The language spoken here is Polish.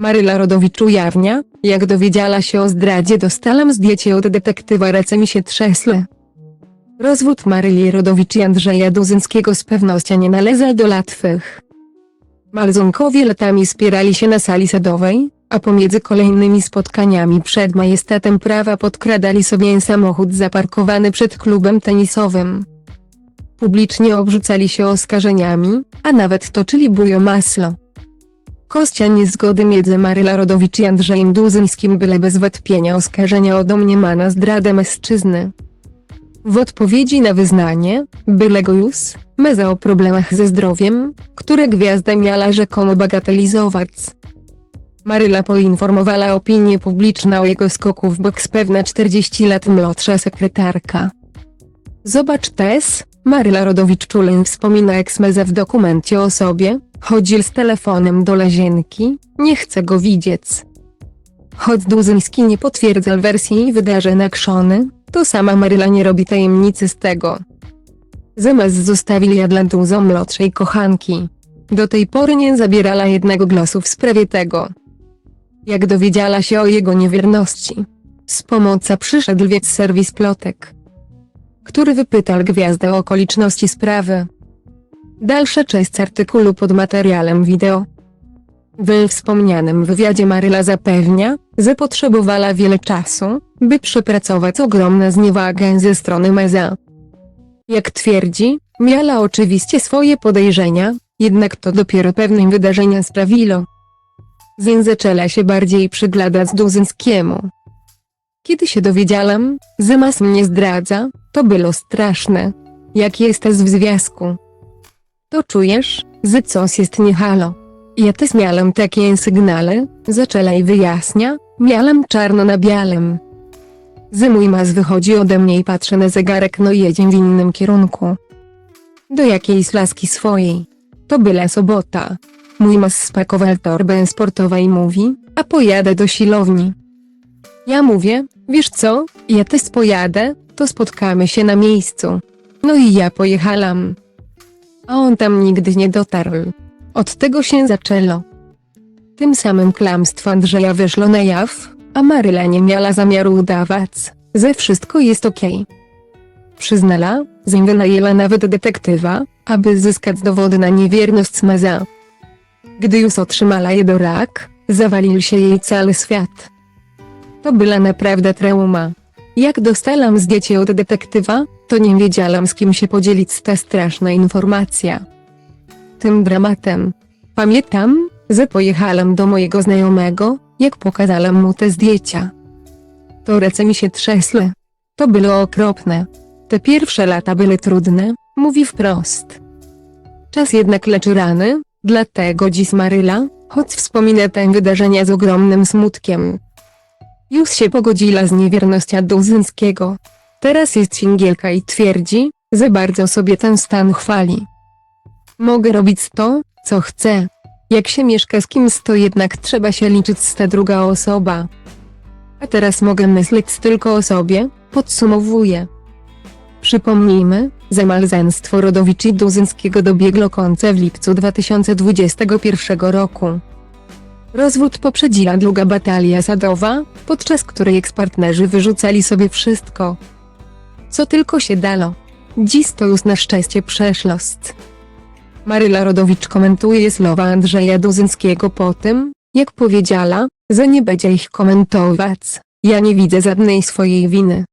Maryla Rodowicz ujawnia, jak dowiedziała się o zdradzie dostalam zdjęcie od detektywa ręce mi się trzesły. Rozwód Maryli Rodowicz i Andrzeja Duzyńskiego z pewnością nie należy do łatwych. Malzunkowie latami spierali się na sali sadowej, a pomiędzy kolejnymi spotkaniami przed majestatem prawa podkradali sobie samochód zaparkowany przed klubem tenisowym. Publicznie obrzucali się oskarżeniami, a nawet toczyli bujo maslo. Kostia niezgody między Maryla Rodowicz i Andrzejem Duzyńskim byle bez wątpienia oskarżenia o domniemana zdradę mężczyzny. W odpowiedzi na wyznanie, byle go już, meza o problemach ze zdrowiem, które gwiazda miała rzekomo bagatelizować. Maryla poinformowała opinię publiczną o jego skoku w boks pewna 40 lat młodsza sekretarka. Zobacz też, Maryla Rodowicz-Czuleń wspomina eksmeza w dokumencie o sobie, chodzi z telefonem do Lazienki, nie chce go widzieć. Choć Duzyński nie potwierdza wersji wydarzeń Krzony, to sama Maryla nie robi tajemnicy z tego. Zamiast zostawili ja dla młodszej kochanki. Do tej pory nie zabierała jednego głosu w sprawie tego. Jak dowiedziała się o jego niewierności. Z pomocą przyszedł więc serwis plotek który wypytał gwiazdę o okoliczności sprawy. Dalsza część artykułu pod materiałem wideo. W wspomnianym wywiadzie Maryla zapewnia, że potrzebowała wiele czasu, by przepracować ogromne zniewagę ze strony Meza. Jak twierdzi, miała oczywiście swoje podejrzenia, jednak to dopiero pewnym wydarzenia sprawiło. Zeń zaczęła się bardziej przyglądać Duzyńskiemu. Kiedy się dowiedziałam, że mas mnie zdradza, to było straszne. Jak jesteś w związku, to czujesz, że coś jest nie halo. Ja też miałam takie sygnale, zaczęła i wyjaśnia, miałam czarno na białym. Że mój mas wychodzi ode mnie i patrzy na zegarek no jedzie w innym kierunku. Do jakiejś laski swojej. To była sobota. Mój mas spakował torbę sportową i mówi, a pojadę do silowni. Ja mówię, wiesz co, ja też pojadę, to spotkamy się na miejscu. No i ja pojechałam. A on tam nigdy nie dotarł. Od tego się zaczęło. Tym samym klamstwo Andrzeja wyszło na jaw, a Maryla nie miała zamiaru udawać, że wszystko jest okej. Przyznała, że wynajęła nawet detektywa, aby zyskać dowody na niewierność Smaza. Gdy już otrzymała je do rak, zawalił się jej cały świat. To była naprawdę trauma. Jak dostałam zdjęcie od detektywa, to nie wiedziałam z kim się podzielić ta straszna informacja. Tym dramatem. Pamiętam, że pojechałam do mojego znajomego, jak pokazałam mu te zdjęcia. To ręce mi się trzęsły. To było okropne. Te pierwsze lata były trudne, mówi wprost. Czas jednak leczy rany, dlatego dziś Maryla, choć wspomina te wydarzenia z ogromnym smutkiem, już się pogodziła z niewiernością Duzyńskiego. Teraz jest singielka i twierdzi, że bardzo sobie ten stan chwali. Mogę robić to, co chcę. Jak się mieszka z kimś to jednak trzeba się liczyć z ta druga osoba. A teraz mogę myśleć tylko o sobie, podsumowuje. Przypomnijmy, że małżeństwo Rodowicz i Duzyńskiego dobiegło końca w lipcu 2021 roku. Rozwód poprzedziła długa batalia sadowa, podczas której ekspartnerzy wyrzucali sobie wszystko. Co tylko się dało. Dziś to już na szczęście przeszłość. Maryla Rodowicz komentuje słowa Andrzeja Duzyńskiego po tym, jak powiedziała, że nie będzie ich komentować. Ja nie widzę żadnej swojej winy.